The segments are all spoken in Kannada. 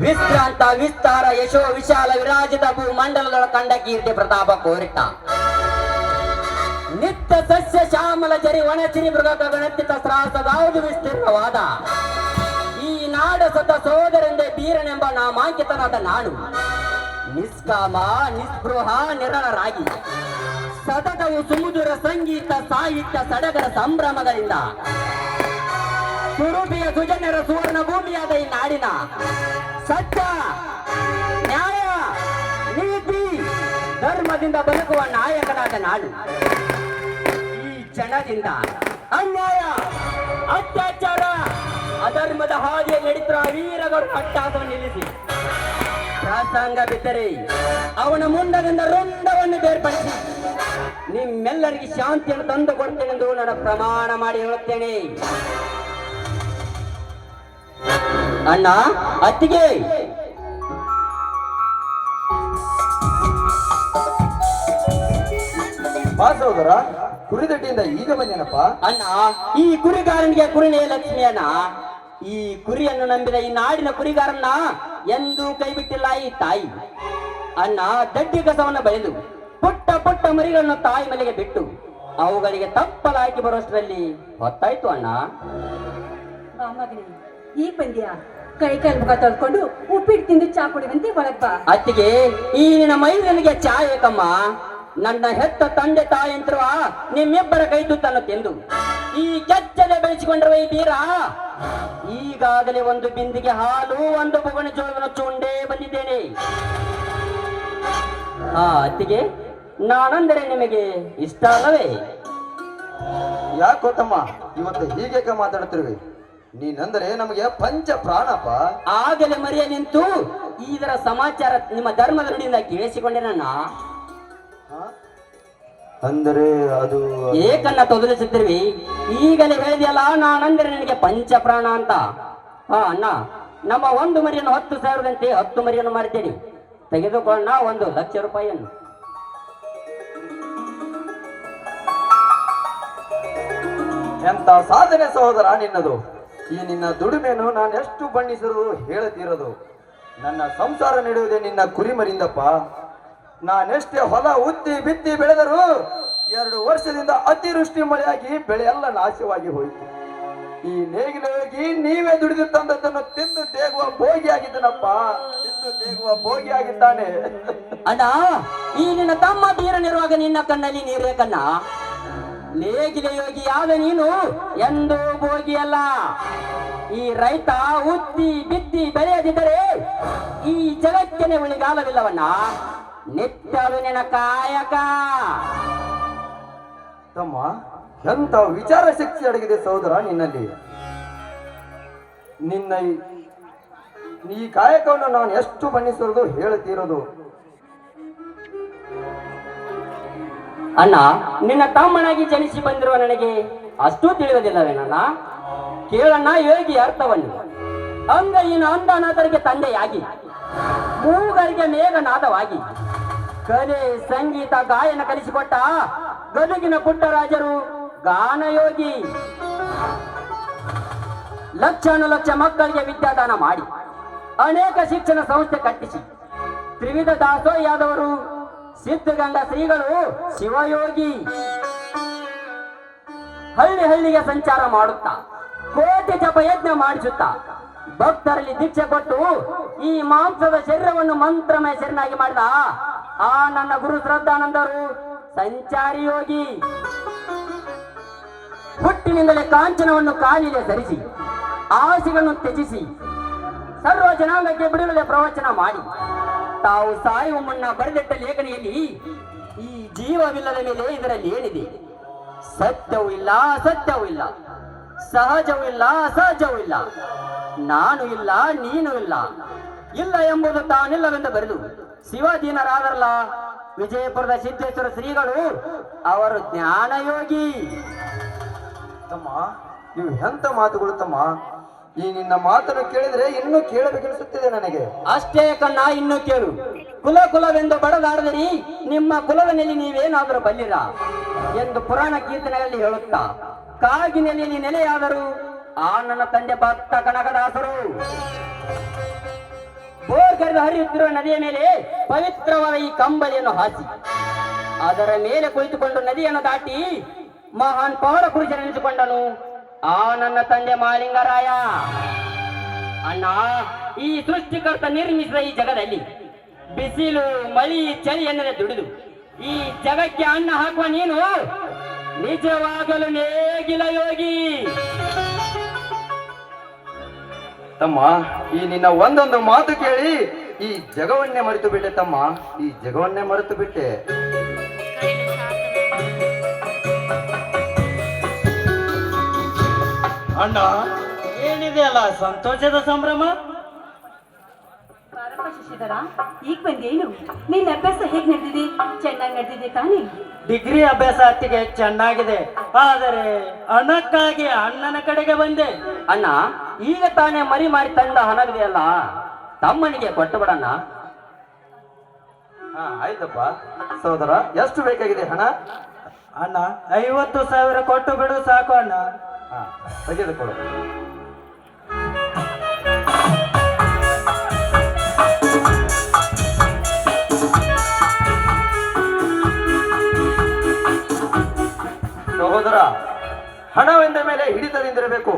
ವಿಶ್ರಾಂತ ವಿಸ್ತಾರ ಯಶೋ ವಿಶಾಲ ವಿರಾಜಿತ ಭೂಮಂಡಲದೊಳ ಕಂಡ ಕೀರ್ತಿ ಪ್ರತಾಪ ಕೋರಿಟ್ಟ. ನಿತ್ಯ ಸಸ್ಯ ಶ್ಯಾಮಲ ಜರಿ ಒಣಚಿರಿ ಮೃಗ ಗಗನತ್ತಿತ ಸಹಸ್ರದಾವುದು ವಿಸ್ತೀರ್ಣವಾದ. ಈ ನಾಡ ಸತ ಸೋದರೆಂದೇ ಬೀರನೆಂಬ ನಾಮಾಂಕಿತನಾದ ನಾಡು. ನಿಷ್ಕಾಮ, ನಿಸ್ಪೃಹ, ನಿರಳರಾಗಿ. ಸತತವು ಸುಮಧುರ ಸಂಗೀತ, ಸಾಹಿತ್ಯ, ಸಡಗರ ಸಂಭ್ರಮಗಳಿಂದ. ಸುರಭಿಯ ಸುಜನರ ಸುವರ್ಣ ಭೂಮಿಯಾದ ಈ ನಾಡಿನ ಸತ್ಯ, ನ್ಯಾಯ, ನೀತಿ, ಧರ್ಮದಿಂದ ಬದುಕುವ ನಾಯಕನಾದ ನಾಡು. ಈ ಕ್ಷಣದಿಂದ ಅನ್ಯಾಯ, ಅತ್ಯಾಚಾರ, ಅಧರ್ಮದ ಹಾದಿಯ ನಡೀತಿರುವ ವೀರಗಳು ಕಟ್ಟಾಗುವ ನಿಲ್ಲಿಸಿ. ಪ್ರಾಸಂಗ ಬಿದ್ದರೆ ಅವನ ಮುಂಡದಿಂದ ರುಂಡವನ್ನು ಬೇರ್ಪಡಿಸಿ ನಿಮ್ಮೆಲ್ಲರಿಗೆ ಶಾಂತಿಯನ್ನು ತಂದು ಕೊಡ್ತೇನೆಂದು ನಾನು ಪ್ರಮಾಣ ಮಾಡಿ ಹೇಳುತ್ತೇನೆ. ಅಣ್ಣ ಅತ್ತಿಗೆ. ಬಾ ಸಹೋದರ ಕುರಿದಟ್ಟಿಯಿಂದ ಈಗ ಬಂದೇನಪ್ಪ? ಅಣ್ಣ ಈ ಕುರಿಗಾರನಿಗೆ ಕುರಿನೇ ಲಕ್ಷ್ಮಿಯಣ್ಣ ಈ ಕುರಿಯನ್ನು ನಂಬಿದ ಈ ನಾಡಿನ ಕುರಿಗಾರನ್ನ ಎಂದೂ ಕೈ ಬಿಟ್ಟಿಲ್ಲ ಈ ತಾಯಿ. ಅಣ್ಣ ದಡ್ಡಿ ಕಸವನ್ನು ಬಯಲು ಪುಟ್ಟ ಪುಟ್ಟ ಮರಿಗಳನ್ನು ತಾಯಿ ಮನೆಗೆ ಬಿಟ್ಟು ಅವುಗಳಿಗೆ ತಪ್ಪಲಾಕಿ ಬರುವಷ್ಟರಲ್ಲಿ ಹೊತ್ತಾಯ್ತು ಅಣ್ಣ. ಈಗ ಪಂದ್ಯ ಕೈ ಕೈ ಮುಖ ತೊಳ್ಕೊಂಡು ಉಪ್ಪಿಟ್ಟು ತಿಂದು ಚಾ ಕುಡಿದಂತೆ ಒಳಗ್ ಬಾ. ಅತ್ತಿಗೆ ಈ ನಿನ್ನ ಮೈ ನನಗೆ ಚಾ ಏಕಮ್ಮ? ನನ್ನ ಹೆತ್ತ ತಂದೆ ತಾಯಂತಿರುವ ನಿಮ್ಮಿಬ್ಬರ ಕೈ ತುತ್ತನ್ನು ತಿಂದು ಈ ಕೆಚ್ಚಲೆ ಬೆಳೆಸಿಕೊಂಡಿರುವ ಈ ಬೀರ ಈಗಾಗಲೇ ಒಂದು ಬಿಂದಿಗೆ ಹಾಲು ಒಂದು ಬುಗಣಿ ಜೋಳವನ್ನು ಚೂಂಡೇ ಬಂದಿದ್ದೇನೆ. ಆ ಅತ್ತಿಗೆ ನಾನಂದರೆ ನಿಮಗೆ ಇಷ್ಟ ಅಲ್ಲವೇ? ಯಾಕೋ ತಮ್ಮ ಇವತ್ತು ಹೀಗೆ ಮಾತಾಡ್ತಿರುವಿ? ನೀನಂದರೆ ನಮಗೆ ಪಂಚ ಪ್ರಾಣಪ್ಪ ಆಗಲೇ ಮರೆಯ ನಿಂತು ಇದರ ಸಮಾಚಾರ ನಿಮ್ಮ ಧರ್ಮದ ನುಡಿಯಿಂದ ಕೇಳಿಸಿಕೊಂಡೆ ನನ್ನ. ಅಂದರೆ ಅದು ಏಕನ್ನ ತೊದಲಿಸುತ್ತಿರುವಿ. ಈಗಲೇ ಹೇಳಿದೆಯಲ್ಲ ನಾನಂದ್ರೆ ನಿನಗೆ ಪಂಚಪ್ರಾಣ ಅಂತ. ಹಾ ಅಣ್ಣ ನಮ್ಮ ಒಂದು ಮರಿಯನ್ನು ಹತ್ತು ಸಾವಿರದಂತೆ ಹತ್ತು ಮರಿಯನ್ನು ಮಾರಿದ್ದೇನೆ. ತೆಗೆದುಕೊಳ್ಳೋಣ ಒಂದು ಲಕ್ಷ ರೂಪಾಯಿಯನ್ನು. ಎಂತ ಸಾಧನೆ ಸಹೋದರ ನಿನ್ನದು? ಈ ನಿನ್ನ ದುಡಿಮೆಯನ್ನು ನಾನು ಎಷ್ಟು ಬಣ್ಣಿಸಿರು ಹೇಳದಿರೋದು ನನ್ನ ಸಂಸಾರ ನಡೆಯುವುದೇ ನಿನ್ನ ಕುರಿಮರಿಂದಪ್ಪ. ನಾನೆಷ್ಟೇ ಹೊಲ ಉತ್ತಿ ಬಿತ್ತಿ ಬೆಳೆದರೂ ಎರಡು ವರ್ಷದಿಂದ ಅತಿವೃಷ್ಟಿ ಮಳೆಯಾಗಿ ಬೆಳೆ ಎಲ್ಲ ನಾಶವಾಗಿ ಹೋಯಿತು. ಈ ನೇಗಿಲು ಹೋಗಿ ನೀವೇ ದುಡಿದು ತಿಂದು ತೇಗುವ ಭೋಗಿ ಆಗಿದ್ದನಪ್ಪ. ತಿಂದು ತೇಗುವ ಭೋಗಿ ಆಗಿದ್ದಾನೆ. ಅಣ್ಣ, ಈ ನಿನ್ನ ತಮ್ಮ ತೀರನಿರುವಾಗ ನಿನ್ನ ಕಣ್ಣಲ್ಲಿ ನೀರೇ ಕಣ್ಣ. ನೇಗಿಲೆ ಯೋಗಿ ಯಾವ ನೀನು? ಎಂದು ಭೋಗಿಯಲ್ಲ ಈ ರೈತ ಉತ್ತಿ ಬಿತ್ತಿ ಬೆಳೆಯದಿದ್ದರೆ ಈ ಜಗತ್ತಿನ ಉಳಿಗಾಲವಿಲ್ಲವಣ್ಣ. ನಿತ್ಯಲು ನಿನ ಕಾಯಕ. ತಮ್ಮ ಎಂತ ವಿಚಾರ ಶಕ್ತಿ ಅಡಗಿದೆ ಸಹೋದರ ನಿನ್ನಲ್ಲಿ? ನಿನ್ನ ಈ- ಈ ಕಾಯಕವನ್ನು ನಾನು ಎಷ್ಟು ಬಣ್ಣಿಸಿರೋದು ಹೇಳುತ್ತಿರೋದು. ಅಣ್ಣ ನಿನ್ನ ತಮ್ಮನಾಗಿ ಜನಿಸಿ ಬಂದಿರುವ ನನಗೆ ಅಷ್ಟೂ ತಿಳಿಯೋದಿಲ್ಲವೇನಣ್ಣ ಕೇಳಣ್ಣ ಯೋಗಿ ಅರ್ಥವನ್ನು? ಅಂಗೈನ ಅಂದನಾಥರಿಗೆ ತಂದೆಯಾಗಿ, ಮೂಗರಿಗೆ ಮೇಘನಾಥವಾಗಿ ಕಲೆ, ಸಂಗೀತ, ಗಾಯನ ಕಲಿಸಿಕೊಟ್ಟ ಗದುಗಿನ ಪುಟ್ಟರಾಜರು ಗಾನಯೋಗಿ ಲಕ್ಷಾನು ಲಕ್ಷ ಮಕ್ಕಳಿಗೆ ವಿದ್ಯಾದಾನ ಮಾಡಿ, ಅನೇಕ ಶಿಕ್ಷಣ ಸಂಸ್ಥೆ ಕಟ್ಟಿಸಿ, ತ್ರಿವಿಧ ದಾಸೋಹಿಯಾದವರು ಸಿದ್ಧಗಂಗಾ ಶ್ರೀಗಳು ಶಿವಯೋಗಿ. ಹಳ್ಳಿ ಹಳ್ಳಿಗೆ ಸಂಚಾರ ಮಾಡುತ್ತಾ, ಕೋಟಿ ಜಪ ಯಜ್ಞ ಮಾಡಿಸುತ್ತಾ, ಭಕ್ತರಲ್ಲಿ ದೀಕ್ಷೆ ಕೊಟ್ಟು ಈ ಮಾಂಸದ ಶರೀರವನ್ನು ಮಂತ್ರಮಯ ಶರೀರನಾಗಿ ಮಾಡಿದ ಆ ನನ್ನ ಗುರು ಶ್ರದ್ಧಾನಂದರು, ಸಂಚಾರಿ ಯೋಗಿ. ಹುಟ್ಟಿನಿಂದಲೇ ಕಾಂಚನವನ್ನು ಕಾಲಿಗೆ ಧರಿಸಿ ಆಸೆಗಳನ್ನು ತ್ಯಜಿಸಿ, ಸರ್ವ ಜನಾಂಗಕ್ಕೆ ಬಿಡುಗಡೆ ಪ್ರವಚನ ಮಾಡಿ ತಾವು ಸಾಯುವ ಮುನ್ನ ಬರೆದಿಟ್ಟ ಲೇಖನಿಯಲ್ಲಿ ಈ ಜೀವವಿಲ್ಲದ ಮೇಲೆ ಇದರಲ್ಲಿ ಏನಿದೆ? ಸತ್ಯವೂ ಇಲ್ಲ, ಅಸತ್ಯವೂ ಇಲ್ಲ. ಸಹಜವೂ ಇಲ್ಲ, ಅಸಹಜವೂ ಇಲ್ಲ. ನಾನು ಇಲ್ಲ, ನೀನು ಇಲ್ಲ. ಇಲ್ಲ ಎಂಬುದು ತಾನಿಲ್ಲವೆಂದು ಬರೆದು ಶಿವದೀನರಾದರಲ್ಲ ವಿಜಯಪುರದ ಸಿದ್ದೇಶ್ವರ ಶ್ರೀಗಳು, ಅವರು ಜ್ಞಾನಯೋಗಿ. ತಮ್ಮ, ನೀವು ಎಂತ ಮಾತುಗಳು ತಮ್ಮ? ಈ ನಿನ್ನ ಮಾತನ್ನು ಕೇಳಿದ್ರೆ ಇನ್ನೂ ಕೇಳಬೇಕೆನಿಸುತ್ತಿದೆ ನನಗೆ. ಅಷ್ಟೇ ಕಣ್ಣ, ಇನ್ನು ಕೇಳು. ಕುಲ ಕುಲವೆಂದು ಬಡದಾಡದಿರಿ, ನಿಮ್ಮ ಕುಲದ ನೆಲೆ ನೀವೇನಾದರೂ ಬಲ್ಲಿರ? ಎಂದು ಪುರಾಣ ಕೀರ್ತನೆಗಳಲ್ಲಿ ಹೇಳುತ್ತಾ ಕಾಗಿನೆಲೆಯಲ್ಲಿ ನೆಲೆಯಾದರು, ಆ ನನ್ನ ತಂದೆ ಭಕ್ತ ಕನಕದಾಸರು. ಕರೆದು ಹರಿಯುತ್ತಿರುವ ನದಿಯ ಮೇಲೆ ಪವಿತ್ರವಾದ ಈ ಕಂಬಳಿಯನ್ನು ಹಾಸಿ, ಅದರ ಮೇಲೆ ಕುಳಿತುಕೊಂಡು ನದಿಯನ್ನು ದಾಟಿ ಮಹಾನ್ ಪೌರ ಪುರುಷನೆನಿಸಿಕೊಂಡನು. ಆ ನನ್ನ ತಂದೆ ಮಾಲಿಂಗರಾಯ. ಅಣ್ಣ, ಈ ಸೃಷ್ಟಿಕರ್ತ ನಿರ್ಮಿಸಿದ ಈ ಜಗದಲ್ಲಿ ಬಿಸಿಲು, ಮಳಿ, ಚಳಿ ಎನ್ನದೆ ದುಡಿದು, ಈ ಜಗಕ್ಕೆ ಅನ್ನ ಹಾಕುವ ನೀನು ನಿಜವಾಗಲು ನೇಗಿಲ ಯೋಗಿ. ತಮ್ಮ, ಈ ನಿನ್ನ ಒಂದೊಂದು ಮಾತು ಕೇಳಿ ಈ ಜಗವನ್ನೇ ಮರೆತು ಬಿಟ್ಟೆ ತಮ್ಮ. ಈ ಜಗವನ್ನೇ ಮರೆತು ಬಿಟ್ಟೆ. ಅಣ್ಣ ಏನಿದೆ ಅಲ್ಲ ಸಂತೋಷದ ಸಂಭ್ರಮ? ಶಶಿಧರ ಈಗ ಬಂದೇನು ನಿನ್ನ ಅಭ್ಯಾಸ ಹೇಗ್ ನಡೆದಿದೆ? ಚೆನ್ನಾಗಿ ನಡೆದಿದೆ ತಾನೇ? ಡಿಗ್ರಿ ಅಭ್ಯಾಸ ಅತ್ತಿಗೆ ಚೆನ್ನಾಗಿದೆ ಆದರೆ ಹಣಕ್ಕಾಗಿ ಅಣ್ಣನ ಕಡೆಗೆ ಬಂದೆ. ಅಣ್ಣ ಈಗ ತಾನೇ ಮರಿ ಮಾಡಿ ತಂದ ಹಣವಿದೆಯಲ್ಲ ತಮ್ಮನಿಗೆ ಕೊಟ್ಟು ಬಿಡಣ್ಣ. ಹಾ ಆಯ್ತಪ್ಪ. ಸೋದರ ಎಷ್ಟು ಬೇಕಾಗಿದೆ ಹಣ? ಅಣ್ಣ ಐವತ್ತು ಸಾವಿರ ಕೊಟ್ಟು ಬಿಡು ಸಾಕು ಅಣ್ಣ. ಹಾ ತೆಗೆದುಕೊಡು ಸಹೋದರ, ಹಣವೆಂದ ಮೇಲೆ ಹಿಡಿತದಿಂದಿರಬೇಕು.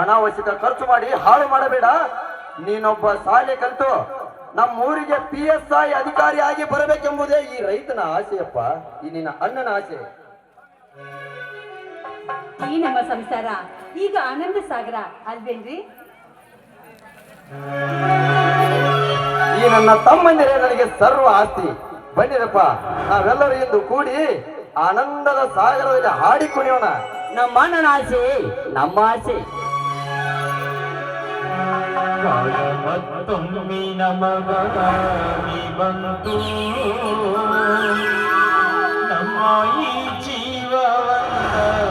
ಅನಾವಶ್ಯಕ ಖರ್ಚು ಮಾಡಿ ಹಾಳು ಮಾಡಬೇಡ. ನೀನೊಬ್ಬ ಶಾಲೆ ಕಲಿತು ನಮ್ಮ ಊರಿಗೆ ಪಿ ಎಸ್ ಐ ಅಧಿಕಾರಿಯಾಗಿ ಬರಬೇಕೆಂಬುದೇ ಈ ರೈತನ ಆಸೆಯಪ್ಪ, ಈ ನಿನ್ನ ಅಣ್ಣನ ಆಸೆ. ಈ ನಮ್ಮ ಸಂಸಾರ ಈಗ ಆನಂದ ಸಾಗರ ಅಲ್ವೇನ್ರಿ? ಈ ನನ್ನ ತಮ್ಮಂದಿರೇ ನನಗೆ ಸರ್ವ ಆಸ್ತಿ. ಬನ್ನಿರಪ್ಪ ನಾವೆಲ್ಲರೂ ಇಂದು ಕೂಡಿ ಆನಂದದ ಸಾಗರದಲ್ಲಿ ಹಾಡಿ ಕುಣಿಯೋಣ. ನಮ್ಮ ಅಣ್ಣನ ಆಸೆ ನಮ್ಮ ಆಸೆ. ಮತ್ತೊಮ್ಮೆ ನಮಗಾಗಿ ಬಂತು. ನಮ್ಮ ಈ ಜೀವವಂತಗಲಂತೂ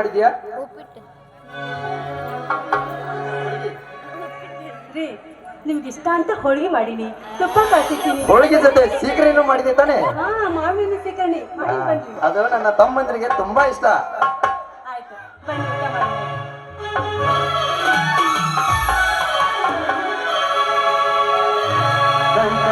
ಮಾಡಿದ್ಯಾ? ರೀ ನಿಮ್ಗೆ ಇಷ್ಟ ಅಂತ ಹೋಳಿಗೆ ಮಾಡೀನಿ. ತುಪ್ಪ ಕಾಸಿದ್ದೀನಿ ಹೋಳಿಗೆ ಜೊತೆ ಸೀಕರಿನೂ ಮಾಡಿದೆ ತಾನೆ? ಹಾ ಮಾವಿನ ಸಿಕ್ಕಣಿ ಮಾಡಿ ಬನ್ರಿ. ಅದು ನನ್ನ ತಮ್ಮಂದ್ರಿಗೆ ತುಂಬಾ ಇಷ್ಟ. ಆಯ್ತು ಬನ್ನಿ ಊಟ ಮಾಡಿ